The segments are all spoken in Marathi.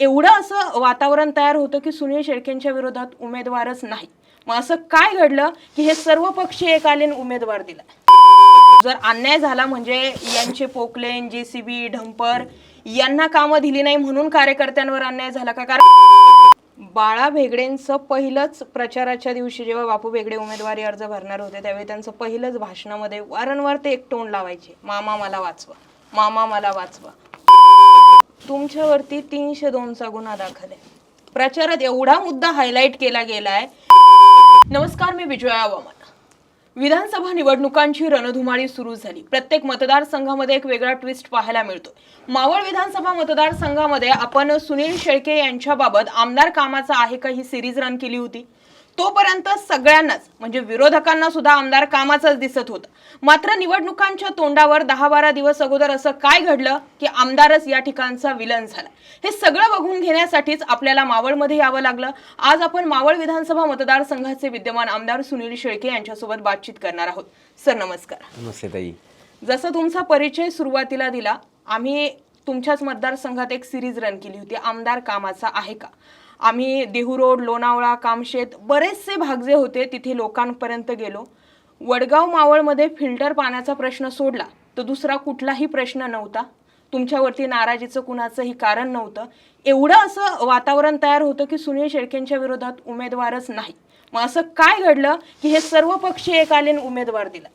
एवढं असं वातावरण तयार होतं की सुनील शेळकेंच्या विरोधात उमेदवारच नाही. मग असं काय घडलं की हे सर्व पक्षी एकालीन उमेदवार दिला जर अन्याय झाला म्हणजे यांचे पोकलेन जेसीबी ढंपर यांना कामं दिली नाही म्हणून कार्यकर्त्यांवर अन्याय झाला का? कारण बाळा भेगडेंचं पहिलंच प्रचाराच्या दिवशी जेव्हा बापू भेगडे उमेदवारी अर्ज भरणार होते त्यावेळी त्यांचं पहिलंच भाषणामध्ये वारंवार ते एक टोन लावायचे मामा मला वाचवा. मामा मला वाचवा. तुमच्यावरती तीनशे दोनचा गुन्हा दाखल आहे. प्रचारात एवढा मुद्दा हायलाईट केला गेलाय. नमस्कार मी विजया वामन विधानसभा निवडणुकांची रणधुमाळी सुरू झाली. प्रत्येक मतदारसंघामध्ये एक वेगळा ट्विस्ट पाहायला मिळतो मावळ विधानसभा मतदारसंघामध्ये आपण सुनील शेळके यांच्याबाबत आमदार कामाचा आहे का ही सिरीज रन केली होती? तोपर्यंत सगळ्यांनाच म्हणजे विरोधकांना सुद्धा आमदार कामाचंच दिसत होतं. मात्र निवडणुकांच्या तोंडावर दहा बारा दिवस अगोदर असं काय घडलं की आमदारच या ठिकाणचा विलन झाला. हे सगळं बघून घेण्यासाठीच आपल्याला मावळमध्ये यावं लागलं. आज आपण मावळ विधानसभा मतदारसंघाचे विद्यमान आमदार सुनील शेळके यांच्यासोबत बातचीत करणार आहोत. सर नमस्कार. नमस्ते ताई. जसं तुमचा परिचय सुरुवातीला दिला आम्ही तुमच्याच मतदारसंघात एक सिरीज रन केली होती आमदार कामाचा आहे का? आम्ही देहू रोड लोणावळा कामशेत बरेचसे भाग जे होते तिथे लोकांपर्यंत गेलो. वडगाव मावळमध्ये फिल्टर पाण्याचा प्रश्न सोडला तर दुसरा कुठलाही प्रश्न नव्हता. तुमच्यावरती नाराजीचं कुणाचंही कारण नव्हतं. एवढं असं वातावरण तयार होतं की सुनील शेळकेंच्या विरोधात उमेदवारच नाही. मग असं काय घडलं की हे सर्व पक्षी एकालीन उमेदवार दिला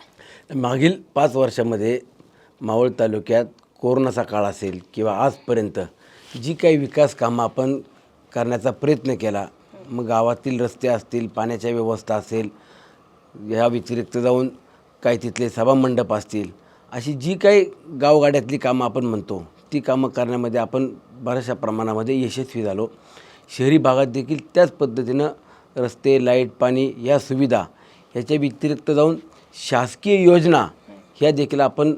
मागील पाच वर्षामध्ये मावळ तालुक्यात कोरोनाचा काळ असेल किंवा आजपर्यंत जी काही विकास कामं आपण करण्याचा प्रयत्न केला. मग गावातील रस्ते असतील पाण्याच्या व्यवस्था असेल ह्या व्यतिरिक्त जाऊन काही तिथले सभामंडप असतील अशी जी काही गावगाड्यातली कामं आपण म्हणतो ती कामं करण्यामध्ये आपण बऱ्याचशा प्रमाणामध्ये यशस्वी झालो. शहरी भागात देखील त्याच पद्धतीनं रस्ते लाइट पाणी या सुविधा ह्याच्या व्यतिरिक्त जाऊन शासकीय योजना ह्या देखील आपण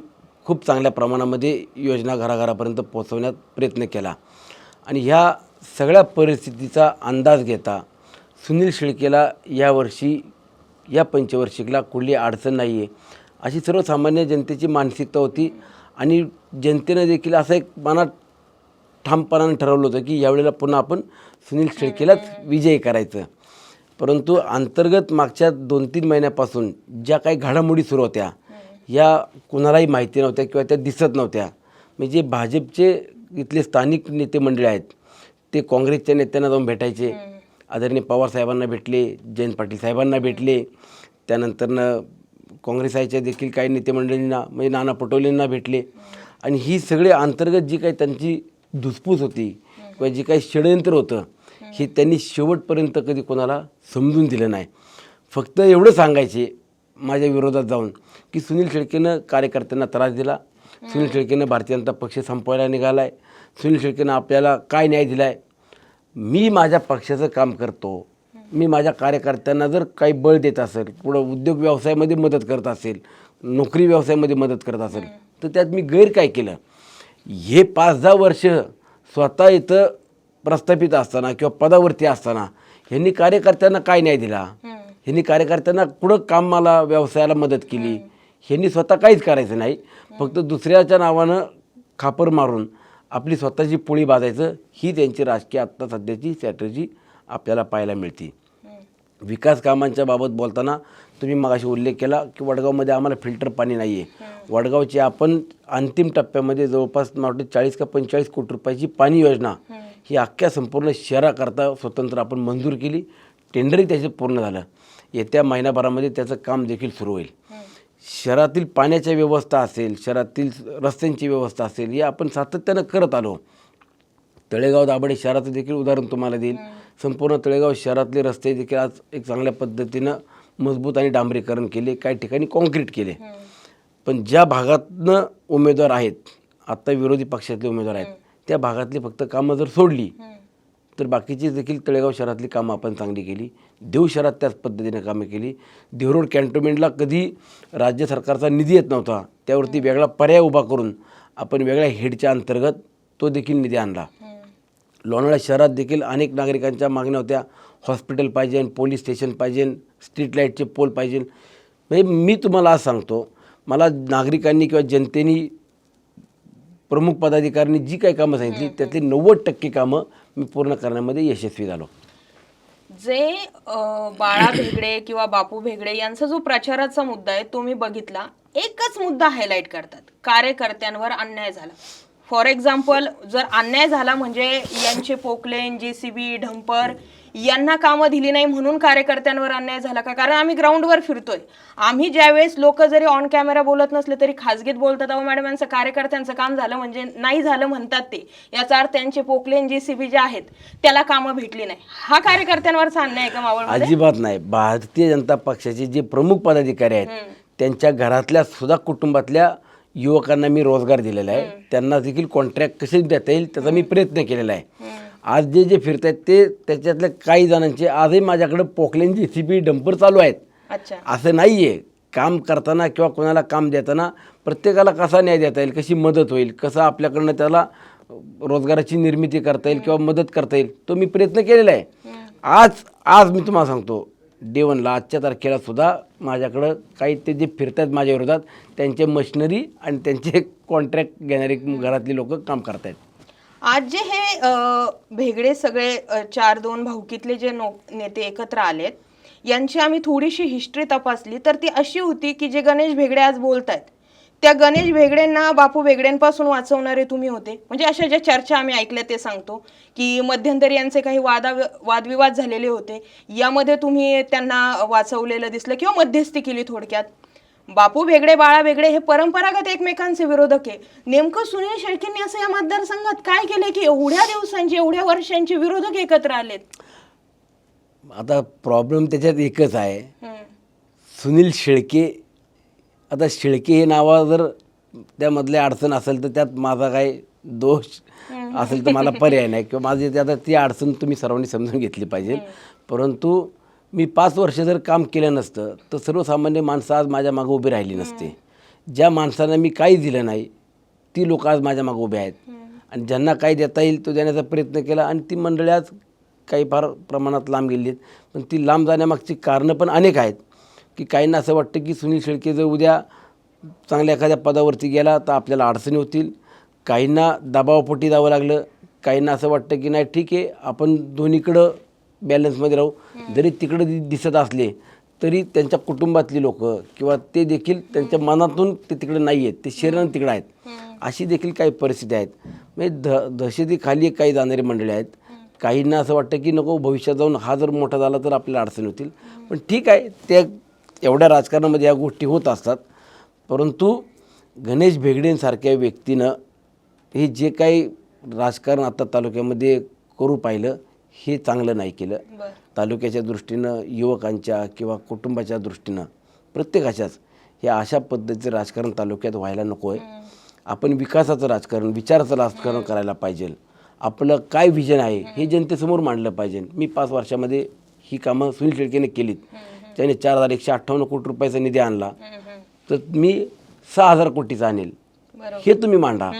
खूप चांगल्या प्रमाणामध्ये योजना घराघरापर्यंत पोहोचवण्यात प्रयत्न केला. आणि ह्या सगळ्या परिस्थितीचा अंदाज घेता सुनील शेळकेला यावर्षी या पंचवार्षिकला कुठली अडचण नाही आहे अशी सर्वसामान्य जनतेची मानसिकता होती आणि जनतेनं देखील असं एक मनात ठामपणानं ठरवलं होतं की यावेळेला पुन्हा आपण सुनील शेळकेलाच विजयी करायचं. परंतु अंतर्गत मागच्या दोन तीन महिन्यापासून ज्या काही घडामोडी सुरू होत्या या कुणालाही माहिती नव्हत्या किंवा त्या दिसत नव्हत्या. म्हणजे भाजपचे इथले स्थानिक नेते मंडळी आहेत ते काँग्रेसच्या नेत्यांना जाऊन भेटायचे. आदरणीय पवार साहेबांना भेटले जयंत पाटील साहेबांना भेटले. त्यानंतरनं काँग्रेस आयच्या देखील काही नेते मंडळींना म्हणजे नाना पटोलेंना भेटले. आणि ही सगळी अंतर्गत जी काही त्यांची धुसफूस होती किंवा जी काही षडयंत्र होतं हे त्यांनी शेवटपर्यंत कधी कोणाला समजून दिलं नाही. फक्त एवढं सांगायचे माझ्या विरोधात जाऊन की सुनील शेळकेनं कार्यकर्त्यांना त्रास दिला. सुनील शेळकेनं भारतीय जनता पक्ष संपवायला निघाला आहे सुनील शेळकेनं आपल्याला काय न्याय दिला आहे मी माझ्या पक्षाचं काम करतो. मी माझ्या कार्यकर्त्यांना जर काही बळ देत असेल पुढं उद्योग व्यवसायामध्ये मदत करत असेल नोकरी व्यवसायामध्ये मदत करत असेल तर त्यात मी गैर काय केलं. हे पाच दहा वर्ष स्वतः इथं प्रस्थापित असताना किंवा पदावरती असताना ह्यांनी कार्यकर्त्यांना काय न्याय दिला? ह्यांनी कार्यकर्त्यांना कुठं कामाला व्यवसायाला मदत केली? ह्यांनी स्वतः काहीच करायचं नाही. फक्त दुसऱ्याच्या नावानं खापर मारून आपली स्वतःची पोळी बाजायचं ही त्यांची राजकीय आत्ता सध्याची स्ट्रॅटजी आपल्याला पाहायला मिळते. विकास कामांच्या बाबत बोलताना तुम्ही मगाशी उल्लेख केला की वडगावमध्ये आम्हाला फिल्टर पाणी नाही आहे वडगावची आपण अंतिम टप्प्यामध्ये जवळपास मला वाटतं चाळीस का पंचेचाळीस कोटी रुपयाची पाणी योजना ही अख्ख्या संपूर्ण शहराकरता स्वतंत्र आपण मंजूर केली. टेंडरही त्याचं पूर्ण झालं. येत्या महिन्याभरामध्ये त्याचं काम देखील सुरू होईल. शहरातील पाण्याच्या व्यवस्था असेल शहरातील रस्त्यांची व्यवस्था असेल हे आपण सातत्यानं करत आलो. तळेगाव दाभाडे शहराचं देखील उदाहरण तुम्हाला देईल. संपूर्ण तळेगाव शहरातले रस्ते देखील आज एक चांगल्या पद्धतीनं मजबूत आणि डांबरीकरण केले काही ठिकाणी कॉन्क्रीट केले. पण ज्या भागातनं उमेदवार आहेत आत्ता विरोधी पक्षातले उमेदवार आहेत त्या भागातली फक्त कामं जर सोडली तर बाकीची देखील तळेगाव शहरातली कामं आपण चांगली केली. देव शहरात त्याच पद्धतीने कामं केली. देवरोड कॅन्टोन्मेंटला कधी राज्य सरकारचा निधी येत नव्हता त्यावरती वेगळा पर्याय उभा करून आपण वेगळ्या हेडच्या अंतर्गत तो देखील निधी आणला. लोणावळा शहरात देखील अनेक नागरिकांच्या मागण्या होत्या. हॉस्पिटल पाहिजे पोलीस स्टेशन पाहिजे स्ट्रीट लाईटचे पोल पाहिजे. म्हणजे मी तुम्हाला आज सांगतो मला नागरिकांनी किंवा जनतेनी प्रमुख पदाधिकाऱ्यांनी जी काही कामं सांगितली त्यातली नव्वद टक्के कामं मी पूर्ण करण्यामध्ये यशस्वी झालो. जे अं, बाळा भेगडे किंवा बापू भेगडे यांचा जो प्रचाराचा मुद्दा आहे तो मी बघितला. एकच मुद्दा हायलाईट करतात. कार्यकर्त्यांवर अन्याय झाला. फॉर एक्झाम्पल जर अन्याय झाला म्हणजे यांचे पोकलेन जेसीबी ढंपर यांना कामं दिली नाही म्हणून कार्यकर्त्यांवर अन्याय झाला का? कारण आम्ही ग्राउंडवर फिरतोय. आम्ही ज्यावेळेस लोक जरी ऑन कॅमेरा बोलत नसले तरी खासगीत बोलतात अहो मॅडम यांचं कार्यकर्त्यांचं काम झालं म्हणजे नाही झालं म्हणतात ते. याचा अर्थ त्यांचे पोकलेन जेसीबी जे आहेत त्याला कामं भेटली नाही. हा कार्यकर्त्यांवरचा अन्याय आहे का मावळमध्ये? अजिबात नाही. भारतीय जनता पक्षाचे जे प्रमुख पदाधिकारी आहेत त्यांच्या घरातल्या सुद्धा कुटुंबातल्या युवकांना मी रोजगार दिलेला आहे. त्यांना देखील कॉन्ट्रॅक्ट कसे देता येईल त्याचा मी प्रयत्न केलेला आहे. आज जे जे फिरत आहेत ते त्याच्यातल्या काही जणांचे आजही माझ्याकडे पोकलेन जे सी बी डंपर चालू आहेत. असं नाही आहे काम करताना किंवा कोणाला काम देताना प्रत्येकाला कसा न्याय देता येईल कशी मदत होईल कसं आपल्याकडनं त्याला रोजगाराची निर्मिती करता येईल किंवा मदत करता येईल तो मी प्रयत्न केलेला आहे. आज आज मी तुम्हाला सांगतो डे वनला आजच्या तारखेला सुद्धा माझ्याकडं काही ते जे फिरतात माझ्या विरोधात त्यांचे मशिनरी आणि त्यांचे कॉन्ट्रॅक्ट घेणारे घरातली लोक काम करतायत. आज जे हे अ, भेगडे सगळे अ, चार दोन भाऊकीतले जे नो नेते एकत्र आलेत यांची आम्ही थोडीशी हिस्ट्री तपासली तर ती अशी होती की जे गणेश भेगडे आज बोलत आहेत त्या गणेश भेगडेंना बापू भेगडेंपासून वाचवणारे तुम्ही होते. म्हणजे अशा ज्या चर्चा आम्ही ऐकल्या ते सांगतो की मध्यंतरी यांचे काही वादा वादविवाद झालेले होते. यामध्ये तुम्ही त्यांना वाचवलेलं दिसलं किंवा मध्यस्थी केली थोडक्यात. बापू भेगडे बाळा भेगडे हे परंपरागत एकमेकांचे विरोधक आहे. नेमकं सुनील शेळकेंनी असं या मतदारसंघात काय केलं की एवढ्या दिवसांचे एवढ्या वर्षांचे विरोधक एकत्र आलेत? आता प्रॉब्लेम त्याच्यात एकच आहे. हम्म. सुनील शेळके आता शेळके हे नावा जर त्यामधले अडचण असेल तर त्यात माझा काही दोष असेल तर मला पर्याय नाही. किंवा माझी ते आता ती अडचण तुम्ही सर्वांनी समजून घेतली पाहिजे. परंतु मी पाच वर्ष जर काम केलं नसतं तर सर्वसामान्य माणसं आज माझ्या मागं उभी राहिली नसते. ज्या माणसांना मी काही दिलं नाही ती लोक आज माझ्या मागं उभे आहेत. आणि ज्यांना काही देता येईल तो देण्याचा प्रयत्न केला आणि ती मंडळी आज काही फार प्रमाणात लांब गेली आहेत. पण ती लांब जाण्यामागची कारणं पण अनेक आहेत की काहींना असं वाटतं की सुनील शेळके जर उद्या चांगल्या एखाद्या पदावरती गेला तर आपल्याला अडचणी होतील. काहींना दबावपोटी जावं लागलं काहींना असं वाटतं की नाही ठीक आहे आपण दोन्हीकडं बॅलन्समध्ये राहू. जरी तिकडं दिसत असले तरी त्यांच्या कुटुंबातली लोक किंवा ते देखील त्यांच्या मनातून ते तिकडे नाही आहेत. ते शरीरानं तिकडे आहेत. अशी देखील काही परिस्थिती आहेत. म्हणजे द दहशतीखाली काही जाणारी मंडळी आहेत. काहींना असं वाटतं की नको भविष्यात जाऊन हा जर मोठा झाला तर आपल्याला अडचणी होतील. पण ठीक आहे त्या एवढ्या राजकारणामध्ये या गोष्टी होत असतात. परंतु गणेश भेगडेंसारख्या व्यक्तीनं हे जे काही राजकारण आता तालुक्यामध्ये करू पाहिलं हे चांगलं नाही केलं. तालुक्याच्या दृष्टीनं युवकांच्या किंवा कुटुंबाच्या दृष्टीनं प्रत्येकाच्याच हे अशा पद्धतीचं राजकारण तालुक्यात व्हायला नको आहे आपण विकासाचं राजकारण विचाराचं राजकारण करायला पाहिजे. आपलं काय विजन आहे हे जनतेसमोर मांडलं पाहिजे. मी पाच वर्षामध्ये ही कामं सुनील शेळकेने केलीत. त्याने चार हजार एकशे अठ्ठावन्न कोटी रुपयाचा निधी आणला. तर मी सहा हजार कोटीचा आणेल. हे तुम्ही मांडा.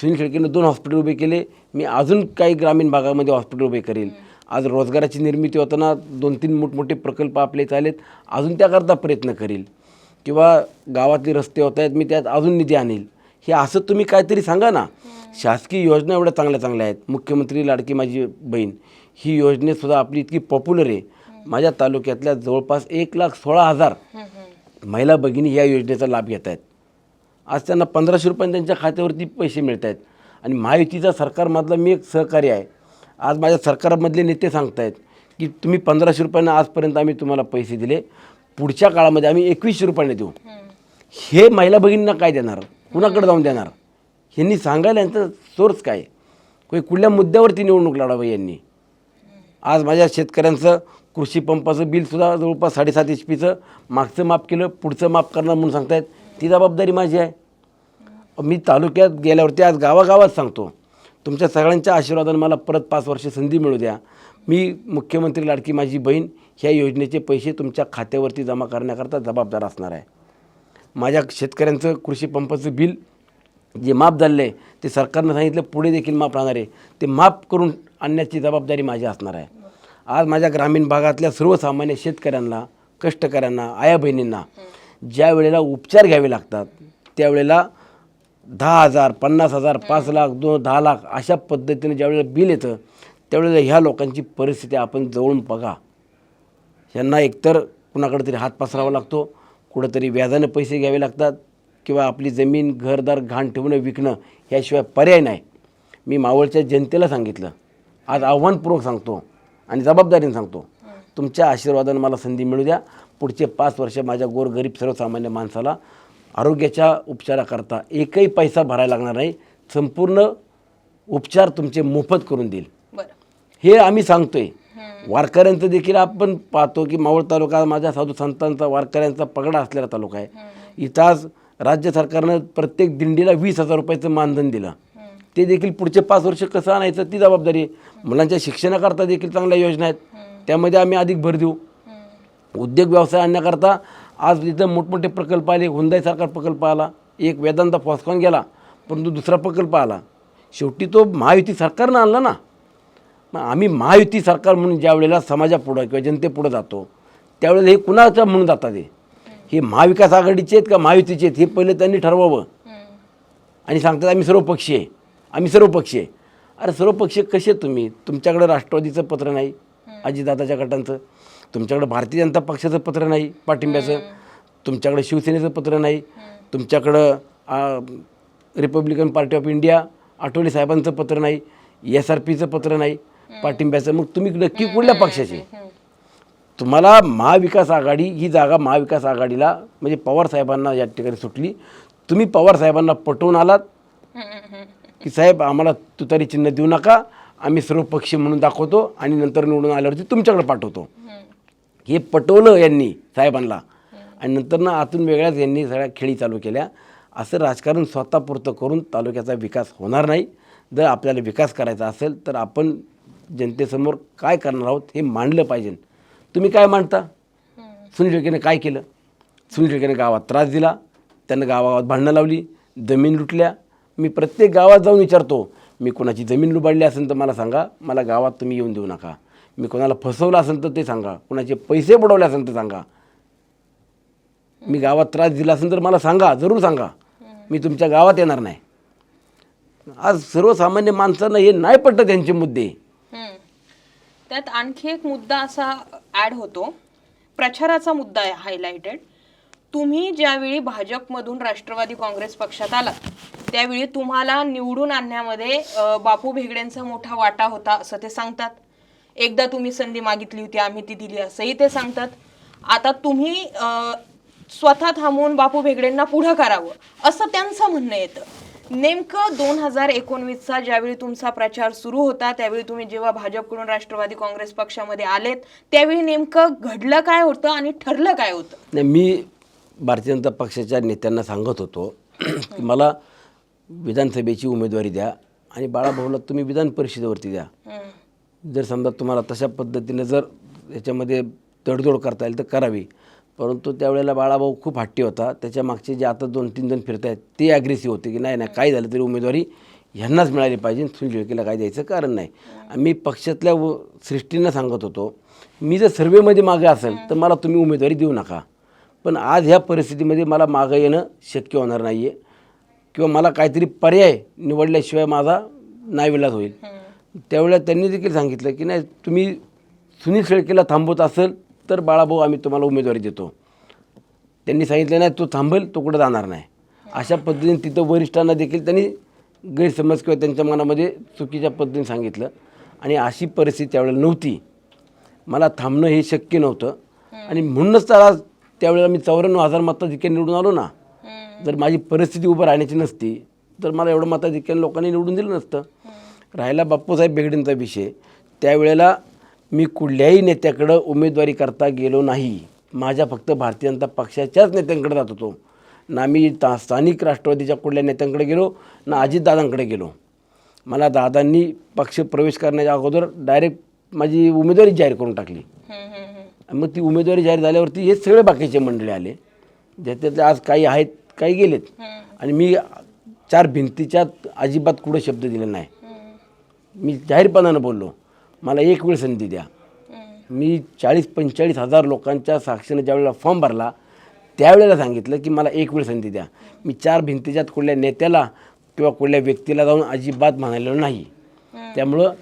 सुनील शेळकेनं दोन हॉस्पिटल उभे केले. मी अजून काही ग्रामीण भागामध्ये हॉस्पिटल उभे करेल. आज रोजगाराची निर्मिती होताना दोन तीन मोठमोठे प्रकल्प आपले चालेत. अजून त्याकरता प्रयत्न करील. किंवा गावातले रस्ते होत आहेत मी त्यात अजून निधी आणेल. हे असं तुम्ही काहीतरी सांगा ना. शासकीय योजना एवढ्या चांगल्या चांगल्या आहेत. मुख्यमंत्री लाडकी माझी बहीण ही योजनेसुद्धा आपली इतकी पॉप्युलर आहे. माझ्या तालुक्यातल्या जवळपास एक लाख सोळा हजार महिला भगिनी या योजनेचा लाभ घेत आहेत. आज त्यांना पंधराशे रुपये त्यांच्या खात्यावरती पैसे मिळत आहेत आणि महायुतीचा सरकारमधला मी एक सहकारी आहे. आज माझ्या सरकारमधले नेते सांगत आहेत की तुम्ही पंधराशे रुपयांना आजपर्यंत आम्ही तुम्हाला पैसे दिले. पुढच्या काळामध्ये आम्ही एकवीसशे रुपयाने देऊ. हे महिला भगिनींना काय देणार? कुणाकडे जाऊन देणार? ह्यांनी सांगायला यांचा सोर्स काय? कोणी कुठल्या मुद्द्यावरती निवडणूक लढावी यांनी? आज माझ्या शेतकऱ्यांचं कृषी पंपाचं बिलसुद्धा जवळपास साडेसात एच पीचं मागचं माफ केलं पुढचं माफ करणार म्हणून सांगतायत. ती जबाबदारी माझी आहे. मी तालुक्यात गेल्यावरती आज गावागावात सांगतो. तुमच्या सगळ्यांच्या आशीर्वादाने मला परत पाच वर्ष संधी मिळू द्या. मी मुख्यमंत्री लाडकी माझी बहीण ह्या योजनेचे पैसे तुमच्या खात्यावरती जमा करण्याकरता जबाबदार असणार आहे. माझ्या शेतकऱ्यांचं कृषी पंपाचं बिल जे माफ झालेलं आहे ते सरकारनं सांगितलं पुढे देखील माफ राहणार आहे. ते माफ करून आणण्याची जबाबदारी माझी असणार आहे. आज माझ्या ग्रामीण भागातल्या सर्वसामान्य शेतकऱ्यांना कष्टकऱ्यांना आया बहिणींना ज्या वेळेला उपचार घ्यावे लागतात त्यावेळेला दहा हजार पन्नास हजार पाच लाख दोन दहा लाख अशा पद्धतीने ज्यावेळेला बिल येतं त्यावेळेला ह्या लोकांची परिस्थिती आपण जवळून बघा. यांना एकतर कुणाकडे तरी हात पसरावा लागतो कुठंतरी व्याजाने पैसे घ्यावे लागतात किंवा आपली जमीन घरदार घाण ठेवणं विकणं ह्याशिवाय पर्याय नाही. मी मावळच्या जनतेला सांगितलं. आज आव्हानपूर्वक सांगतो आणि जबाबदारीने सांगतो. तुमच्या आशीर्वादाने मला संधी मिळू द्या. पुढचे पाच वर्ष माझ्या गोरगरीब सर्वसामान्य माणसाला आरोग्याच्या उपचाराकरता एकही पैसा भरायला लागणार नाही. संपूर्ण उपचार तुमचे मोफत करून देईल. हे आम्ही सांगतोय. वारकऱ्यांचं देखील आपण पाहतो की मावळ तालुका माझ्या साधू संतांचा वारकऱ्यांचा पगडा असलेला तालुका आहे. इथं आज राज्य सरकारनं प्रत्येक दिंडीला वीस हजार रुपयाचं मानधन दिलं. ते देखील पुढचे पाच वर्ष कसं आणायचं ती जबाबदारी मुलांच्या शिक्षणाकरता देखील चांगल्या योजना आहेत. त्यामध्ये आम्ही अधिक भर देऊ. उद्योग व्यवसाय आणण्याकरता आज इथं मोठमोठे प्रकल्प आले. हुंदाईसारखा प्रकल्प आला. एक वेदांता फॉस्कॉन गेला परंतु दुसरा प्रकल्प आला. शेवटी तो महायुती सरकारनं आणला ना. मग आम्ही महायुती सरकार म्हणून ज्या वेळेला समाजापुढं किंवा जनतेपुढं जातो त्यावेळेला हे कुणाचं म्हणून जातात हे? हे महाविकास आघाडीचे आहेत का महायुतीचे आहेत? हे पहिले त्यांनी ठरवावं. आणि सांगतात आम्ही सर्वपक्षीय आहे. आम्ही सर्वपक्षीय आहे. अरे सर्वपक्षीय कसे आहेत तुम्ही? तुमच्याकडे राष्ट्रवादीचं पत्र नाही आजीदादाच्या गटांचं. तुमच्याकडे भारतीय जनता पक्षाचं पत्र नाही पाठिंब्याचं. तुमच्याकडे शिवसेनेचं पत्र नाही. तुमच्याकडं Republican Party of India Athawale साहेबांचं पत्र नाही एस आर पीचं पत्र नाही पाठिंब्याचं. मग तुम्ही नक्की कुठल्या पक्षाचे तुम्हाला महाविकास आघाडी ही जागा महाविकास आघाडीला म्हणजे पवार साहेबांना या ठिकाणी सुटली. तुम्ही पवार साहेबांना पटवून आलात की साहेब आम्हाला तुतारी चिन्ह देऊ नका. आम्ही सर्व पक्ष म्हणून दाखवतो आणि नंतर निवडून आल्यावरती तुमच्याकडे पाठवतो. हे पटवलं यांनी साहेबांना. आणि नंतर ना आतून वेगळ्याच यांनी सगळ्या खेळी चालू केल्या. असं राजकारण स्वतःपुरतं करून तालुक्याचा विकास होणार नाही. जर आपल्याला विकास करायचा असेल तर आपण जनतेसमोर काय करणार आहोत हे मांडलं पाहिजे. तुम्ही काय मांडता? सुनील शेळकेनं काय केलं? सुनील शेळकेनं गावात त्रास दिला. त्यांना गावागावात भांडणं लावली. जमीन लुटल्या. मी प्रत्येक गावात जाऊन विचारतो मी कोणाची जमीन लुबाडली असेल तर मला सांगा. मला गावात तुम्ही येऊन देऊ नका. मी कोणाला फसवलं असेल तर ते सांगा. कोणाचे पैसे बुडवले असेल तर सांगा. मी गावात त्रास दिला असेल तर मला सांगा. जरूर सांगा. मी तुमच्या गावात येणार नाही. आज सर्वसामान्य माणसांना हे नाही पटत त्यांचे मुद्दे. हम्म. त्यात आणखी एक मुद्दा असा ऍड होतो. प्रचाराचा मुद्दा आहे हायलाइटेड तुम्ही ज्यावेळी भाजपमधून राष्ट्रवादी काँग्रेस पक्षात आलात त्यावेळी तुम्हाला निवडून आणण्यामध्ये बापू भेगडेंचा मोठा वाटा होता असं ते सांगतात. एकदा तुम्ही संधी मागितली होती आम्ही ती दिली असंही ते सांगतात. आता तुम्ही स्वतः थांबवून बापू भेगडेंना पुढं करावं असं त्यांचं म्हणणं येतं. नेमकं दोन हजार एकोणवीसचा ज्यावेळी तुमचा प्रचार सुरू होता त्यावेळी तुम्ही जेव्हा भाजपकडून राष्ट्रवादी काँग्रेस पक्षामध्ये आलेत त्यावेळी नेमकं घडलं काय होतं आणि ठरलं काय होतं? नाही मी भारतीय जनता पक्षाच्या नेत्यांना सांगत होतो की मला विधानसभेची उमेदवारी द्या आणि बाळाभाऊला तुम्ही विधान परिषदेवरती द्या. जर समजा तुम्हाला तशा पद्धतीनं जर याच्यामध्ये तडजोड करता येईल तर करावी. परंतु त्यावेळेला बाळाभाऊ खूप हट्टी होता. त्याच्या मागचे जे आता दोन तीन जण फिरत आहेत ते ॲग्रेसिव्ह होते की नाही नाही काय झालं तरी उमेदवारी ह्यांनाच मिळाली पाहिजे सुनील शेळकेला काय द्यायचं कारण नाही. मी पक्षातल्या व सृष्टींना सांगत होतो मी जर सर्वेमध्ये मागे असेल तर मला तुम्ही उमेदवारी देऊ नका. पण आज ह्या परिस्थितीमध्ये मला मागं येणं शक्य होणार नाही आहे किंवा मला काहीतरी पर्याय निवडल्याशिवाय माझा नाविलाज होईल. त्यावेळेला त्यांनी देखील सांगितलं की नाही तुम्ही सुनील शेळकेला थांबवत असेल तर बाळाभाऊ आम्ही तुम्हाला उमेदवारी देतो. त्यांनी सांगितलं नाही तो थांबेल तो कुठं जाणार नाही. अशा पद्धतीने तिथं वरिष्ठांना देखील त्यांनी गैरसमज किंवा त्यांच्या मनामध्ये चुकीच्या पद्धतीने सांगितलं. आणि अशी परिस्थिती त्यावेळेला नव्हती. मला थांबणं हे शक्य नव्हतं. आणि म्हणूनच तर आज त्यावेळेला मी चौऱ्याण्णव हजार मताधिक्याने निवडून आलो ना. जर माझी परिस्थिती उभं राहण्याची नसती तर मला एवढं मताधिक्याने लोकांनी निवडून दिलं नसतं. राहिला बाप्पूसाहेब बेगडेंचा विषय. त्यावेळेला मी कुठल्याही नेत्याकडं उमेदवारी करता गेलो नाही. माझ्या फक्त भारतीय जनता पक्षाच्याच नेत्यांकडे जात होतो. ना मी ता स्थानिक राष्ट्रवादीच्या कुठल्या नेत्यांकडे गेलो ना अजितदादांकडे गेलो. मला दादांनी पक्ष प्रवेश करण्याच्या अगोदर डायरेक्ट माझी उमेदवारी जाहीर करून टाकली. मग ती उमेदवारी जाहीर झाल्यावरती हे सगळे बाकीचे मंडळी आले. ज्याच्यातले आज काही आहेत काही गेलेत. आणि मी चार भिंतीच्या अजिबात कुठं शब्द दिले नाही. मी जाहीरपणानं बोललो मला एक वेळ संधी द्या. मी चाळीस पंचेचाळीस हजार लोकांच्या साक्षीनं ज्यावेळेला फॉर्म भरला त्यावेळेला सांगितलं की मला एक वेळ संधी द्या. मी चार भिंतीच्यात कुठल्या नेत्याला किंवा कुठल्या व्यक्तीला जाऊन अजिबात म्हणालेलो नाही. त्यामुळं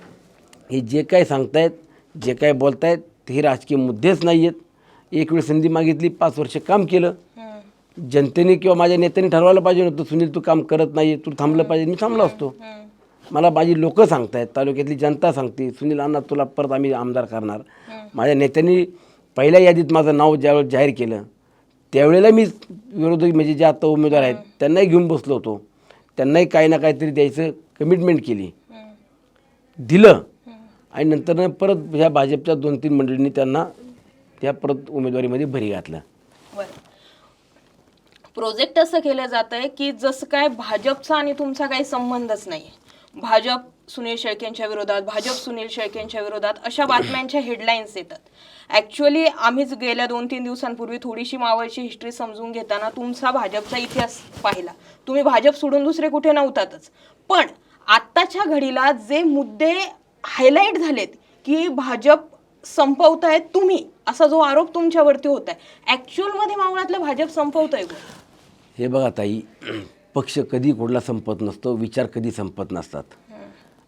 हे जे काय सांगतायत जे काय बोलतायत हे राजकीय मुद्देच नाही आहेत एक वेळ संधी मागितली पाच वर्ष काम केलं. जनतेने किंवा माझ्या नेत्याने ठरवायला पाहिजे नव्हतं सुनील तू काम करत नाही तू थांबलं पाहिजे. मी थांबलो असतो. मला माझी लोक सांगतायत तालुक्यातली जनता सांगते सुनील अण्णा तुला परत आम्ही आमदार करणार. माझ्या नेत्यांनी पहिल्या यादीत माझं नाव ज्यावेळेस जाहीर केलं त्यावेळेला मी विरोधी म्हणजे जे आता उमेदवार आहेत त्यांनाही घेऊन बसलो होतो. त्यांनाही काही ना काहीतरी द्यायचं कमिटमेंट केली. दिलं. आणि नंतर परत ह्या भाजपच्या दोन तीन मंडळींनी त्यांना त्या परत उमेदवारीमध्ये भरी घातलं. प्रोजेक्ट असं केलं जात आहे की जसं काय भाजपचा आणि तुमचा काही संबंधच नाही भाजप सुनील शेळकेंच्या विरोधात भाजप सुनील शेळकेंच्या विरोधात अशा बातम्यांच्या हेडलाईन्स येतात. ॲक्च्युअली आम्हीच गेल्या दोन तीन दिवसांपूर्वी थोडीशी मावळची हिस्ट्री समजून घेताना तुमचा भाजपचा इतिहास पाहिला. तुम्ही भाजप सोडून दुसरे कुठे नव्हतातच. पण आत्ताच्या घडीला जे मुद्दे हायलाईट झालेत की भाजप संपवतायत तुम्ही असा जो आरोप तुमच्यावरती होत आहे ॲक्च्युअलमध्ये मावळातलं भाजप संपवत आहे हे बघा ताई पक्ष कधी कुठला संपत नसतो विचार कधी संपत नसतात.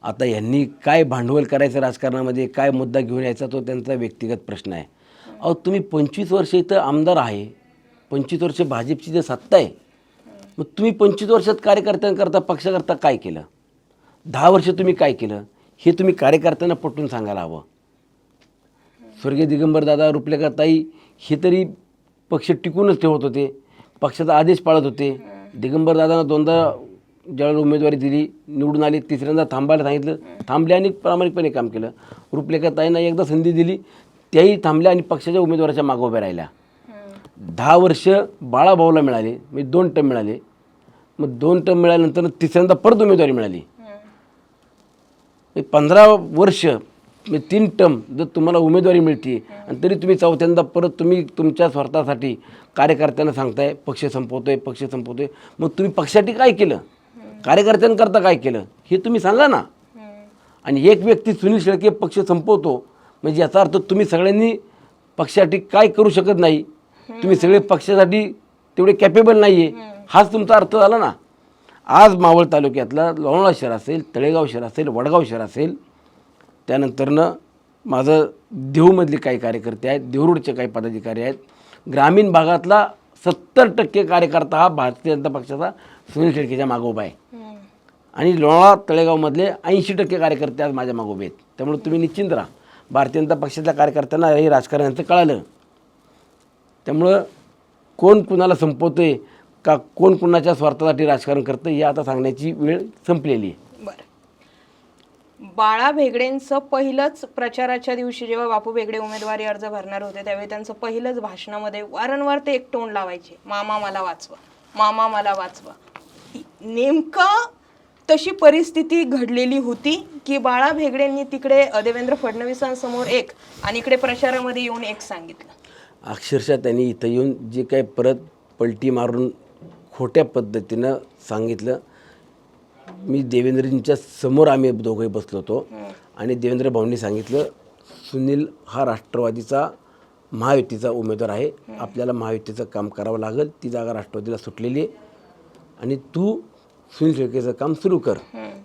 आता यांनी काय भांडवल करायचं राजकारणामध्ये काय मुद्दा घेऊन यायचा तो त्यांचा व्यक्तिगत प्रश्न आहे. अहो तुम्ही पंचवीस वर्ष इथं आमदार आहे. पंचवीस वर्ष भाजपची जे सत्ता आहे मग तुम्ही पंचवीस वर्षात कार्यकर्त्यांकरता पक्षाकरता काय केलं? दहा वर्ष तुम्ही काय केलं? हे तुम्ही कार्यकर्त्यांना पटवून सांगायला हवं. स्वर्गीय दिगंबर दादा रुपलेकर ताई हे तरी पक्ष टिकूनच ठेवत होते. पक्षाचा आदेश पाळत होते. दिगंबर दादांना दोनदा ज्यावेळेला उमेदवारी दिली निवडून आली तिसऱ्यांदा थांबायला सांगितलं. थांबले आणि प्रामाणिकपणे काम केलं. रुपलेकर ताईंना एकदा संधी दिली त्याही थांबल्या आणि पक्षाच्या उमेदवाराच्या मागं उभ्या राहिल्या. दहा वर्ष बाळाभाऊला मिळाले म्हणजे दोन टर्म मिळाले. मग दोन टर्म मिळाल्यानंतर तिसऱ्यांदा परत उमेदवारी मिळाली. पंधरा वर्ष म्हणजे तीन टर्म जर तुम्हाला उमेदवारी मिळते आणि तरी तुम्ही चौथ्यांदा परत तुम्ही तुमच्या स्वार्थासाठी कार्यकर्त्यांना सांगताय पक्ष संपवतोय पक्ष संपवतोय. मग तुम्ही पक्षासाठी काय केलं? कार्यकर्त्यांकरता काय केलं? हे तुम्ही सांगा ना. आणि एक व्यक्ती सुनील शेळके पक्ष संपवतो म्हणजे याचा अर्थ तुम्ही सगळ्यांनी पक्षासाठी काय करू शकत नाही. तुम्ही सगळे पक्षासाठी तेवढे कॅपेबल नाही आहे हाच तुमचा अर्थ झाला ना. आज मावळ तालुक्यातला लोणावळा शहर असेल तळेगाव शहर असेल वडगाव शहर असेल त्यानंतरनं माझं देहूमधले काही कार्यकर्ते आहेत देहरोडचे काही पदाधिकारी आहेत. ग्रामीण भागातला सत्तर टक्के कार्यकर्ता हा भारतीय जनता पक्षाचा सुनील शेळकेच्या मागं उभा आहे. आणि लोणावळा तळेगावमधले ऐंशी टक्के कार्यकर्ते आज माझ्या मागोबे आहेत. त्यामुळे तुम्ही निश्चिंत राहा. भारतीय जनता पक्षातल्या कार्यकर्त्यांना हे राजकारण्यांचं कळालं. त्यामुळं कोण कुणाला संपवतोय का कोण कुणाच्या स्वार्थासाठी राजकारण करतं हे आता सांगण्याची वेळ संपलेली आहे. बरं. बाळा भेगडेंचं पहिलंच प्रचाराच्या दिवशी जेव्हा बापू भेगडे उमेदवारी अर्ज भरणार होते त्यावेळी त्यांचं पहिलंच भाषणामध्ये वारंवार ते एक टोन लावायचे. मामा मला वाचवा. मामा मला वाचवा. नेमकं तशी परिस्थिती घडलेली होती की बाळा भेगडेंनी तिकडे देवेंद्र फडणवीसांसमोर एक आणि इकडे प्रचारामध्ये येऊन एक सांगितलं. अक्षरशः त्यांनी इथं येऊन जे काही परत पलटी मारून खोट्या पद्धतीनं सांगितलं. मी देवेंद्रजींच्या समोर आम्ही दोघंही बसलो होतो. आणि देवेंद्र भाऊंनी सांगितलं सुनील हा राष्ट्रवादीचा महायुतीचा उमेदवार आहे. आपल्याला महायुतीचं काम करावं लागेल. ती जागा राष्ट्रवादीला सुटलेली आहे. आणि तू सुनील शेळकेचं काम सुरू कर.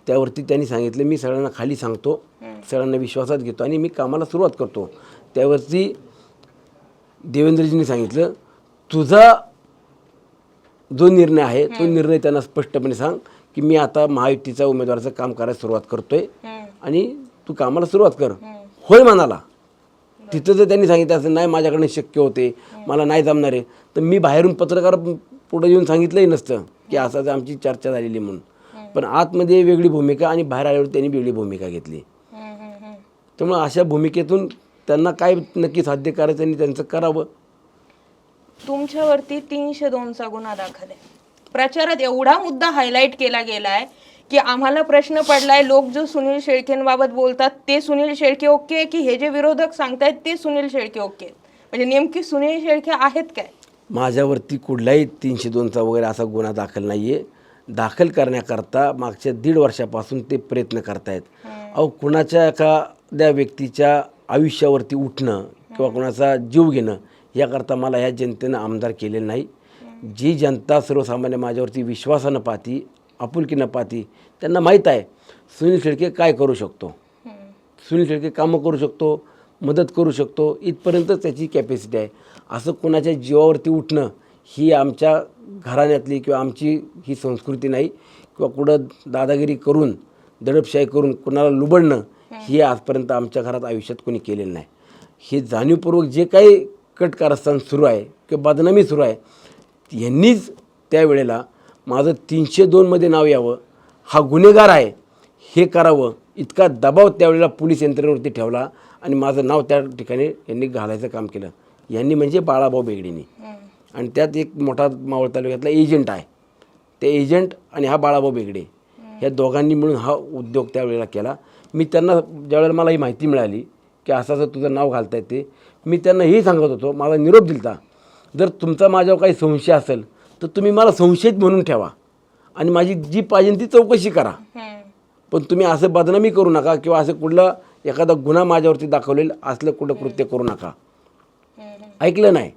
त्यावरती त्यांनी सांगितलं मी सगळ्यांना खाली सांगतो. सगळ्यांना विश्वासात घेतो आणि मी कामाला सुरुवात करतो. त्यावरती देवेंद्रजींनी सांगितलं तुझा जो निर्णय आहे तो निर्णय त्यांना स्पष्टपणे सांग. की मी आता महायुतीचा उमेदवाराचं काम करायला सुरुवात करतोय आणि तू कामाला सुरुवात कर. होय म्हणाला तिथं जर त्यांनी सांगितलं असं नाही माझ्याकडनं शक्य होते मला नाही जमणार आहे तर मी बाहेरून पत्रकार पुढे येऊन सांगितलंही नसतं की असं असं आमची चर्चा झालेली म्हणून. पण आतमध्ये वेगळी भूमिका आणि बाहेर आल्यावर त्यांनी वेगळी भूमिका घेतली. त्यामुळे अशा भूमिकेतून त्यांना काय नक्की साध्य करायचं आणि त्यांचं करावं? तुमच्यावरती तीनशे दोनचा गुन्हा दाखल आहे. प्रचारात एवढा मुद्दा हायलाईट केला गेलाय की आम्हाला प्रश्न पडलाय लोक जो सुनील शेळकेंबाबत बोलतात ते सुनील शेळके ओके आहे की हे जे विरोधक सांगतायत ते सुनील शेळके ओके म्हणजे नेमकी सुनील शेळके आहेत काय? माझ्यावरती कुठलाही तीनशे दोनचा वगैरे असा गुन्हा दाखल नाही आहे दाखल करण्याकरता मागच्या दीड वर्षापासून ते प्रयत्न करतायत. अहो कुणाच्या एखाद्या व्यक्तीच्या आयुष्यावरती उठणं किंवा कुणाचा जीव घेणं याकरता मला ह्या जनतेनं आमदार केलेलं नाही. जी जनता सर्वसामान्य माझ्यावरती विश्वासानं पाहती आपुलकीनं पाहती त्यांना माहीत आहे सुनील शेळके काय करू शकतो? सुनील शेळके कामं करू शकतो मदत करू शकतो इथपर्यंतच त्याची कॅपॅसिटी आहे. असं कोणाच्या जीवावरती उठणं ही आमच्या घराण्यातली किंवा आमची ही संस्कृती नाही किंवा कुठं दादागिरी करून दडपशाही करून कुणाला लुबडणं ही आजपर्यंत आमच्या घरात आयुष्यात कोणी केलेलं नाही. हे जाणीवपूर्वक जे काही कट कारस्थान सुरू आहे किंवा बदनामी सुरू आहे यांनीच त्यावेळेला माझं तीनशे दोनमध्ये नाव यावं हा गुन्हेगार आहे हे करावं इतका दबाव त्यावेळेला पोलीस यंत्रणेवरती ठेवला आणि माझं नाव त्या ठिकाणी यांनी घालायचं काम केलं. यांनी म्हणजे बाळाभाऊ बेगडेनी. आणि त्यात एक मोठा मावळ तालुक्यातला एजंट आहे. ते एजंट आणि हा बाळाभाऊ बेगडे या दोघांनी मिळून हा उद्योग त्यावेळेला केला. मी त्यांना ज्यावेळेला मला ही माहिती मिळाली की असं असं तुझं नाव घालता येते मी त्यांना हेही सांगत होतो मला निरोप दिलता. जर तुमचा माझ्यावर काही संशय असेल तर तुम्ही मला संशयित म्हणून ठेवा. आणि माझी जी पाहिजे ती चौकशी करा. पण तुम्ही असं बदनामी करू नका किंवा असं कुठलं एखादा गुन्हा माझ्यावरती दाखवलेलं असलं कुठलं कृत्य करू नका. ऐकलं नाही?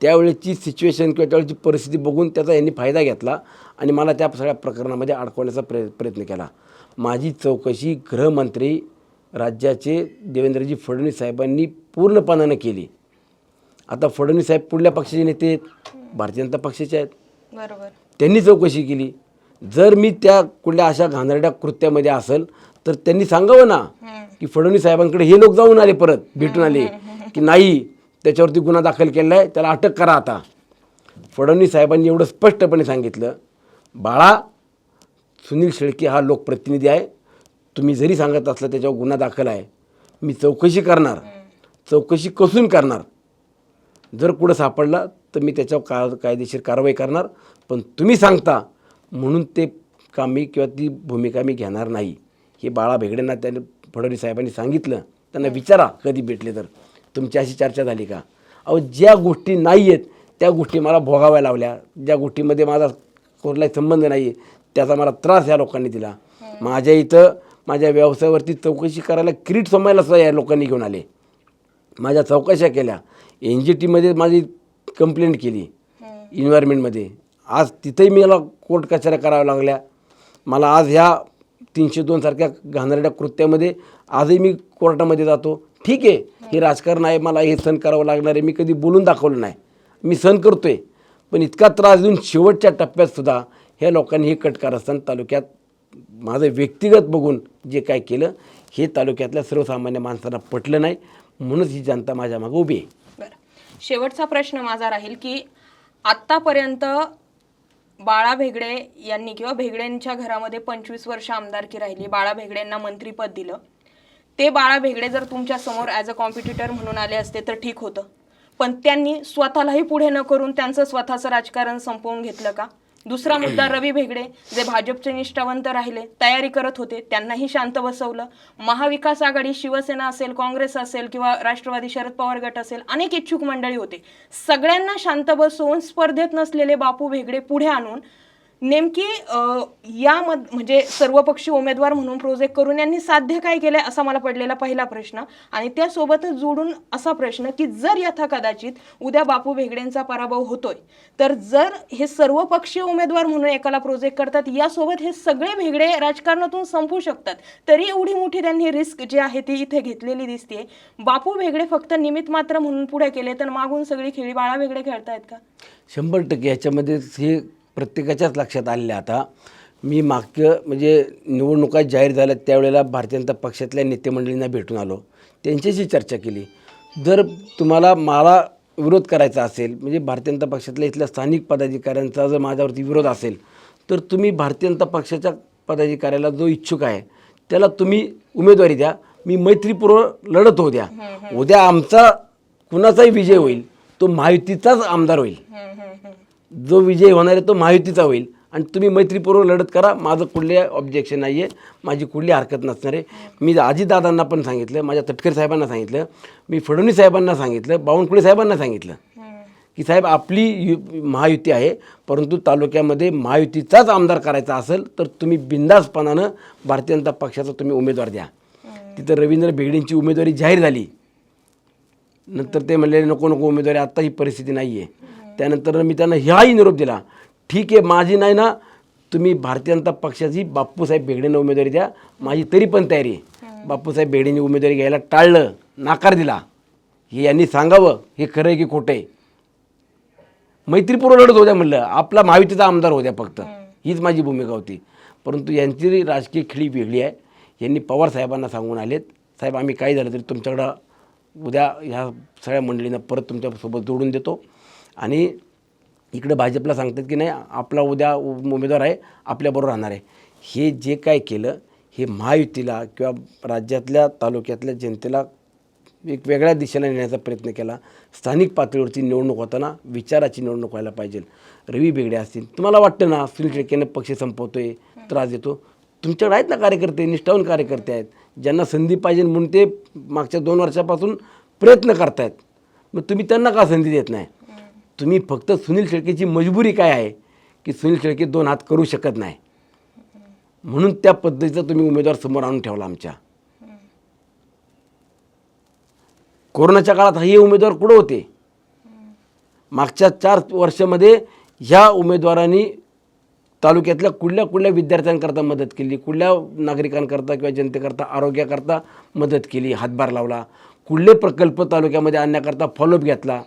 त्यावेळेची सिच्युएशन किंवा त्यावेळेची परिस्थिती बघून त्याचा यांनी फायदा घेतला आणि मला त्या सगळ्या प्रकरणामध्ये अडकवण्याचा प्रय प्रयत्न केला. माझी चौकशी गृहमंत्री राज्याचे देवेंद्रजी फडणवीस साहेबांनी पूर्णपणानं केली. आता फडणवीस साहेब पुढल्या पक्षाचे नेते आहेत. भारतीय जनता पक्षाचे आहेत. बरोबर. त्यांनी चौकशी केली. जर मी त्या कुठल्या अशा घाणेरड्या कृत्यामध्ये असेल तर त्यांनी सांगावं ना की फडणवीस साहेबांकडे हे लोक जाऊन आले परत भेटून आले की नाही त्याच्यावरती गुन्हा दाखल केला आहे त्याला अटक करा आता. फडणवीस साहेबांनी एवढं स्पष्टपणे सांगितलं बाळा सुनील शेळके हा लोकप्रतिनिधी आहे. तुम्ही जरी सांगत असलं त्याच्यावर गुन्हा दाखल आहे. मी चौकशी करणार. चौकशी कसून करणार? जर कुठं सापडला तर मी त्याच्यावर का कायदेशीर कारवाई करणार. पण तुम्ही सांगता म्हणून ते कामी किंवा ती भूमिका मी घेणार नाही. हे बाळा भेगडेंना त्याने फडणवीस साहेबांनी सांगितलं. त्यांना विचारा कधी भेटले तर. तुमची अशी चर्चा झाली का? अहो ज्या गोष्टी नाही आहेत त्या गोष्टी मला भोगाव्या लावल्या ज्या गोष्टीमध्ये माझा कुठलाही संबंध नाही आहे त्याचा मला त्रास या लोकांनी दिला. माझ्या इथं माझ्या व्यवसायावरती चौकशी करायला किरीट सोमायला सुद्धा या लोकांनी घेऊन आले. माझ्या चौकशा केल्या. एन जी टीमध्ये माझी कंप्लेंट केली. इन्व्हायरमेंटमध्ये आज तिथंही मला कोर्ट कचऱ्या कराव्या लागल्या. मला आज ह्या तीनशे दोनसारख्या घाणेरड्या कृत्यामध्ये आजही मी कोर्टामध्ये जातो. ठीक आहे हे राजकारण आहे मला हे सहन करावं लागणार आहे मी कधी बोलून दाखवलं नाही. मी सहन करतो आहे पण इतका त्रास देऊन शेवटच्या टप्प्यातसुद्धा ह्या लोकांनी हे कटकारस्थान तालुक्यात माझं व्यक्तिगत बघून जे काय केलं हे तालुक्यातल्या सर्वसामान्य माणसांना पटलं नाही. म्हणूनच ही जनता माझ्या मागं उभी आहे. शेवटचा प्रश्न माझा राहील की आत्तापर्यंत बाळा भेगडे यांनी किंवा भेगडेंच्या घरामध्ये पंचवीस वर्ष आमदारकी राहिली बाळा भेगडेंना मंत्रीपद दिलं. ते बाळा भेगडे जर तुमच्यासमोर ॲज अ कॉम्पिटिटर म्हणून आले असते तर ठीक होतं. पण त्यांनी स्वतःलाही पुढे न करून त्यांचं स्वतःचं राजकारण संपवून घेतलं का? दुसरा मुद्दा रवी भेगडे जे भाजपचे निष्ठावंत राहिले तयारी करत होते त्यांनाही शांत बसवलं. महाविकास आघाडी शिवसेना असेल काँग्रेस असेल किंवा राष्ट्रवादी शरद पवार गट असेल अनेक इच्छुक मंडळी होते. सगळ्यांना शांत बसवून स्पर्धेत नसलेले बापू भेगडे पुढे आणून नेमकी या मध म्हणजे सर्वपक्षी उमेदवार म्हणून प्रोजेक्ट करून यांनी साध्य काय केलंय असा मला पडलेला पहिला प्रश्न. आणि त्यासोबतच जोडून असा प्रश्न की जर यथा कदाचित उद्या बापू भेगडेंचा पराभव होतोय तर जर हे सर्वपक्षीय उमेदवार म्हणून एकाला प्रोजेक्ट करतात यासोबत हे सगळे भेगडे राजकारणातून संपू शकतात तरी एवढी मोठी त्यांनी रिस्क जी आहे ती इथे घेतलेली दिसते बापू भेगडे फक्त निमित्त मात्र म्हणून पुढे केले तर मागून सगळी खेळी बाळा भेगडे खेळतायत का? शंभर टक्के. याच्यामध्ये हे प्रत्येकाच्याच लक्षात आलेलं आहे आता. मी मागच्या म्हणजे निवडणुका जाहीर झाल्या त्यावेळेला भारतीय जनता पक्षातल्या नेतेमंडळींना भेटून आलो. त्यांच्याशी चर्चा केली. जर तुम्हाला मला विरोध करायचा असेल म्हणजे भारतीय जनता पक्षातल्या इथल्या स्थानिक पदाधिकाऱ्यांचा जर माझ्यावरती विरोध असेल तर तुम्ही भारतीय जनता पक्षाच्या पदाधिकाऱ्याला जो इच्छुक आहे त्याला तुम्ही उमेदवारी द्या. मी मैत्रीपूर्व लढत होऊ द्या उद्या आमचा कुणाचाही विजय होईल तो महायुतीचाच आमदार होईल. जो विजय होणार आहे तो महायुतीचा होईल. आणि तुम्ही मैत्रीपूर्वक लढत करा. माझं कुठले ऑब्जेक्शन नाही आहे माझी कुठली हरकत नसणार आहे. मी आजीदादांना पण सांगितलं माझ्या तटकरे साहेबांना सांगितलं मी फडणवीस साहेबांना सांगितलं बावनकुळे साहेबांना सांगितलं की साहेब आपली यु महायुती आहे परंतु तालुक्यामध्ये महायुतीचाच आमदार करायचा असेल तर तुम्ही बिंदासपणानं भारतीय जनता पक्षाचा तुम्ही उमेदवार द्या. तिथं रवींद्र भेगडेंची उमेदवारी जाहीर झाली. नंतर ते म्हणले नको नको उमेदवारी आत्ता ही परिस्थिती नाही आहे त्यानंतर मी त्यांना ह्याही निरोप दिला. ठीक आहे माझी नाही ना तुम्ही भारतीय जनता पक्षाची बापूसाहेब बेगडेंना उमेदवारी द्या माझी तरी पण तयारी आहे. बापूसाहेब बेगडेंनी उमेदवारी घ्यायला टाळलं नाकार दिला. हे यांनी सांगावं हे खरं आहे की खोटं आहे? मैत्रीपूर्व लढत होत्या म्हणलं. आपला महायुतीचा आमदार होत्या फक्त. हीच माझी भूमिका होती. परंतु यांची राजकीय खेळी वेगळी आहे यांनी पवार साहेबांना सांगून आलेत. साहेब आम्ही काही झालं तरी तुमच्याकडं उद्या ह्या सगळ्या मंडळींना परत तुमच्यासोबत जोडून देतो. आणि इकडं भाजपला सांगतात की नाही आपला उद्या उ- उमेदवार आहे आपल्याबरोबर राहणार आहे. हे जे काय केलं हे महायुतीला किंवा राज्यातल्या तालुक्यातल्या जनतेला एक वेगळ्या दिशेला नेण्याचा प्रयत्न केला. स्थानिक पातळीवरची निवडणूक होताना विचाराची निवडणूक व्हायला पाहिजे. रवी बेगडे असतील. तुम्हाला वाटतं ना सुनील टिळकेनं पक्ष संपवतो आहे त्रास देतो. तुमच्याकडे आहेत ना कार्यकर्ते निष्ठावून कार्यकर्ते आहेत ज्यांना संधी पाहिजे म्हणून ते मागच्या दोन वर्षापासून प्रयत्न करतायत. मग तुम्ही त्यांना का संधी देत नाही? तुम्ही फक्त सुनील शेळकेची मजबुरी काय आहे की सुनील शेळके दोन हात करू शकत नाही. म्हणून त्या पद्धतीचा तुम्ही उमेदवार समोर आणून ठेवला आमच्या. कोरोनाच्या काळात हे उमेदवार कुठं होते? मागच्या चार वर्षामध्ये ह्या उमेदवारांनी तालुक्यातल्या कुठल्या कुठल्या विद्यार्थ्यांकरता मदत केली? कुठल्या नागरिकांकरता किंवा जनतेकरता आरोग्याकरता मदत केली? हातभार लावला. कुठले प्रकल्प तालुक्यामध्ये आणण्याकरता फॉलोअप घेतला?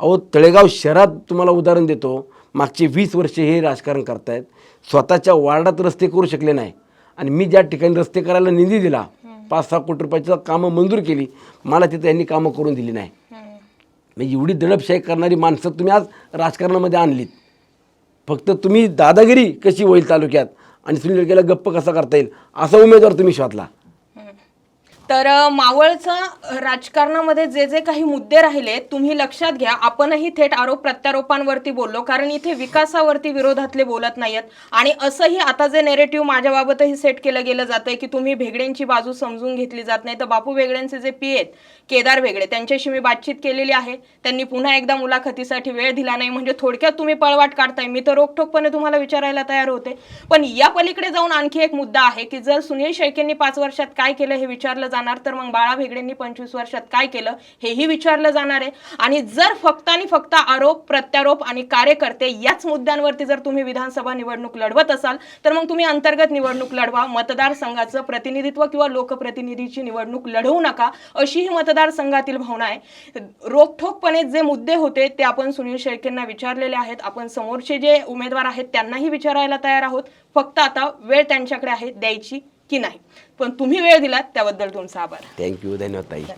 अहो तळेगाव शहरात तुम्हाला उदाहरण देतो. मागचे वीस वर्षे हे राजकारण करतायत. स्वतःच्या वार्डात रस्ते करू शकले नाही. आणि मी ज्या ठिकाणी रस्ते करायला निधी दिला पाच सहा कोटी रुपयाची कामं मंजूर केली मला तिथं यांनी कामं करून दिली नाही. म्हणजे एवढी दडपशाही करणारी माणसं तुम्ही आज राजकारणामध्ये आणलीत. फक्त तुम्ही दादागिरी कशी होईल तालुक्यात आणि सुनील केला गप्प कसा करता येईल असा उमेदवार तुम्ही शोधला. तर मावळचा राजकारणामध्ये जे जे काही मुद्दे राहिले तुम्ही लक्षात घ्या आपणही थेट आरोप प्रत्यारोपांवरती बोललो कारण इथे विकासावरती विरोधातले बोलत नाहीत आणि असंही आता जे नेरेटिव्ह माझ्याबाबतही सेट केलं गेलं जातंय की तुम्ही भेगडेंची बाजू समजून घेतली जात नाही. तर बापू भेगडेंचे जे पी आहेत केदार भेगडे त्यांच्याशी मी बातचीत केलेली आहे. त्यांनी पुन्हा एकदा मुलाखतीसाठी वेळ दिला नाही. म्हणजे थोडक्यात तुम्ही पळवाट काढताय. मी तर रोखठोकपणे तुम्हाला विचारायला तयार होते. पण या पलीकडे जाऊन आणखी एक मुद्दा आहे की जर सुनील शेळकेंनी पाच वर्षात काय केलं हे विचारलं जाणार तर मग बाळा भेगडेंनी पंचवीस वर्षात काय केलं हेही विचारलं जाणार आहे. आणि जर फक्त आणि फक्त आरोप प्रत्यारोप आणि कार्यकर्ते याच मुद्द्यांवरती जर तुम्ही विधानसभा निवडणूक लढवत असाल तर मग तुम्ही अंतर्गत निवडणूक लढवा. मतदारसंघाचं प्रतिनिधित्व किंवा लोकप्रतिनिधीची निवडणूक लढवू नका अशी ही मतदारसंघातील भावना आहे. रोखठोकपणे जे मुद्दे होते ते आपण सुनील शेळकेंना विचारलेले आहेत. आपण समोरचे जे उमेदवार आहेत त्यांनाही विचारायला तयार आहोत. फक्त आता वेळ त्यांच्याकडे आहे द्यायची की नाही. पण तुम्ही वेळ दिलात त्याबद्दल तुमचा आभार. थँक्यू धन्यवाद ताई.